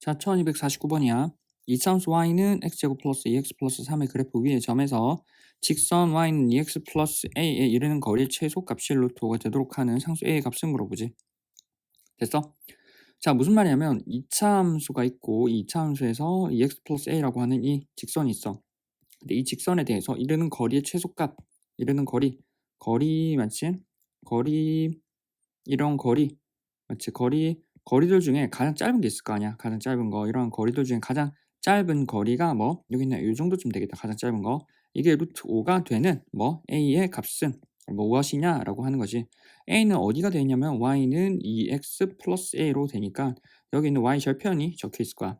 자, 1249번이야. 이차함수 y는 x제곱 플러스 2x 플러스 3의 그래프 위의 점에서 직선 y는 2x 플러스 a에 이르는 거리의 최소값이 루트 5가 되도록 하는 상수 a의 값을 물어보지. 됐어? 자, 무슨 말이냐면 2차 함수가 있고 이 2차 함수에서 2x 플러스 a라고 하는 이 직선이 있어. 근데 이 직선에 대해서 이르는 거리의 최소값, 이르는 거리, 거리 맞지? 거리 이런 거리 맞지? 거리 거리들 중에 가장 짧은 게 있을 거 아니야. 가장 짧은 거 이런 거리들 중에 가장 짧은 거리가 뭐 여기 있네. 이 정도쯤 되겠다. 가장 짧은 거. 이게 루트 5가 되는 뭐 a의 값은 뭐 무엇이냐라고 하는 거지. a는 어디가 되냐면 y는 2x 플러스 a로 되니까 여기 있는 y 절편이 적혀 있을 거야.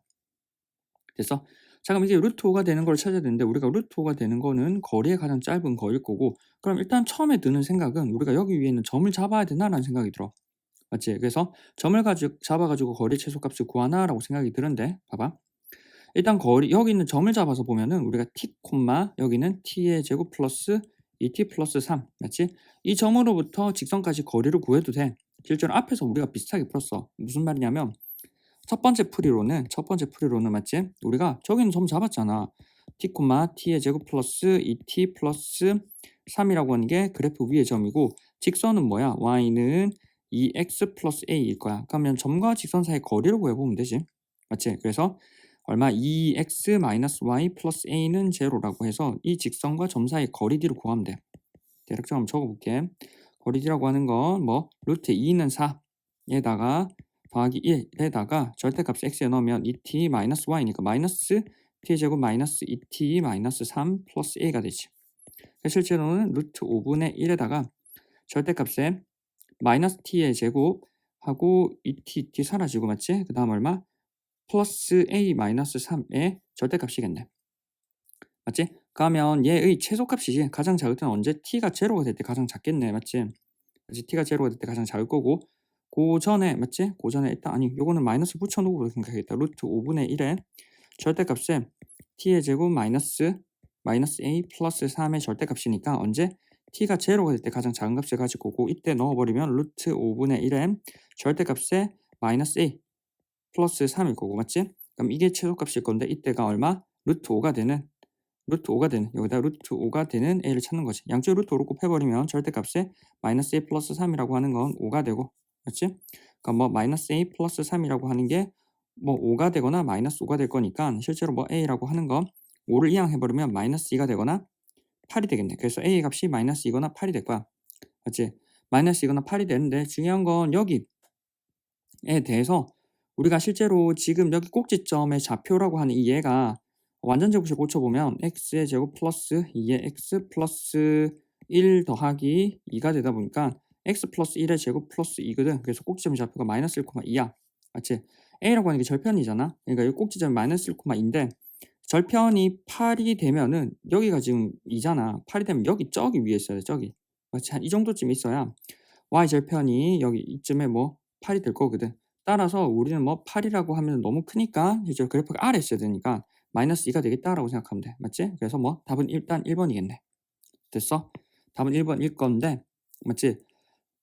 됐어? 자 그럼 이게 루트 5가 되는 걸 찾아야 되는데 우리가 루트 5가 되는 거는 거리의 가장 짧은 거일 거고 그럼 일단 처음에 드는 생각은 우리가 여기 위에 있는 점을 잡아야 되나라는 생각이 들어. 맞지? 그래서 점을 가지고 잡아가지고 거리 최소값을 구하나라고 생각이 드는데 봐봐. 일단 거리 여기 있는 점을 잡아서 보면은 우리가 t 콤마 여기는 t의 제곱 플러스 2t 플러스 3 맞지? 이 점으로부터 직선까지 거리를 구해도 돼. 실제로 앞에서 우리가 비슷하게 풀었어. 무슨 말이냐면 첫 번째 풀이로는 첫 번째 풀이로는 맞지? 우리가 저기는 점 잡았잖아. t 콤마 t의 제곱 플러스 2t 플러스 3이라고 하는 게 그래프 위의 점이고 직선은 뭐야? y는 2x 플러스 a일 거야. 그러면 점과 직선 사이 거리를 구해보면 되지. 맞지? 그래서 얼마 2x 마이너스 y 플러스 a는 제로라고 해서 이 직선과 점 사이 거리 d를 구하면 돼. 대략적으로 한번 적어볼게. 거리 d라고 하는 건 뭐 루트 2는 4에다가 더하기 1에다가 절대값 x에 넣으면 2t 마이너스 y니까 마이너스 t 제곱 마이너스 2t 마이너스 3 플러스 a가 되지. 실제로는 루트 5분의 1에다가 절대값에 마이너스 t의 제곱 하고 2t, t 사라지고 맞지? 그 다음 얼마? 플러스 a 마이너스 3의 절대값이겠네. 맞지? 그러면 얘의 최소값이지. 가장 작을 때는 언제? t가 제로가 될 때 가장 작겠네. 맞지? 맞지? t가 제로가 될 때 가장 작을 거고 그 전에 맞지? 그 전에 일단 아니 요거는 마이너스 붙여놓고 그렇게 생각하겠다. 루트 5분의 1에 절대값에 t의 제곱 마이너스 마이너스 a 플러스 3의 절대값이니까 언제? T가 제로가 될 때 가장 작은 값을 가지고 오고 이때 넣어버리면 루트 5분의 1에 절대값에 마이너스 a 플러스 3일 거고 맞지? 그럼 이게 최소값일 건데 이때가 얼마? 루트 5가 되는 루트 5가 되는 여기다 루트 5가 되는 a를 찾는 거지. 양쪽 루트 5로 곱해버리면 절대값에 마이너스 a 플러스 3이라고 하는 건 5가 되고 맞지? 그럼 뭐 마이너스 a 플러스 3이라고 하는 게 뭐 5가 되거나 마이너스 5가 될 거니까 실제로 뭐 a라고 하는 건 5를 이항해버리면 마이너스 2가 되거나 8이 되겠네. 그래서 a 값이 마이너스 2거나 8이 될 거야. 맞지? 마이너스 2거나 8이 되는데 중요한 건 여기에 대해서 우리가 실제로 지금 여기 꼭지점의 좌표라고 하는 이 얘가 완전 제곱식 고쳐보면 x의 제곱 플러스 2의 x 플러스 1 더하기 2가 되다 보니까 x 플러스 1의 제곱 플러스 2거든. 그래서 꼭지점의 좌표가 마이너스 1,2야. 맞지? a라고 하는 게 절편이잖아. 그러니까 이 꼭지점이 마이너스 1,2인데 절편이 8이 되면은 여기가 지금 2잖아. 8이 되면 여기 저기 위에 있어야 돼. 저기. 맞지? 한이 정도쯤 있어야 y 절편이 여기 이쯤에 뭐 8이 될 거거든. 따라서 우리는 뭐 8이라고 하면 너무 크니까 이제 그래프가 아래 있어야 되니까 마이너스 2가 되겠다라고 생각하면 돼. 맞지? 그래서 뭐 답은 일단 1번이겠네. 됐어? 답은 1번일 건데 맞지?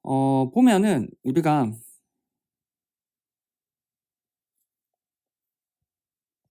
어 보면은 우리가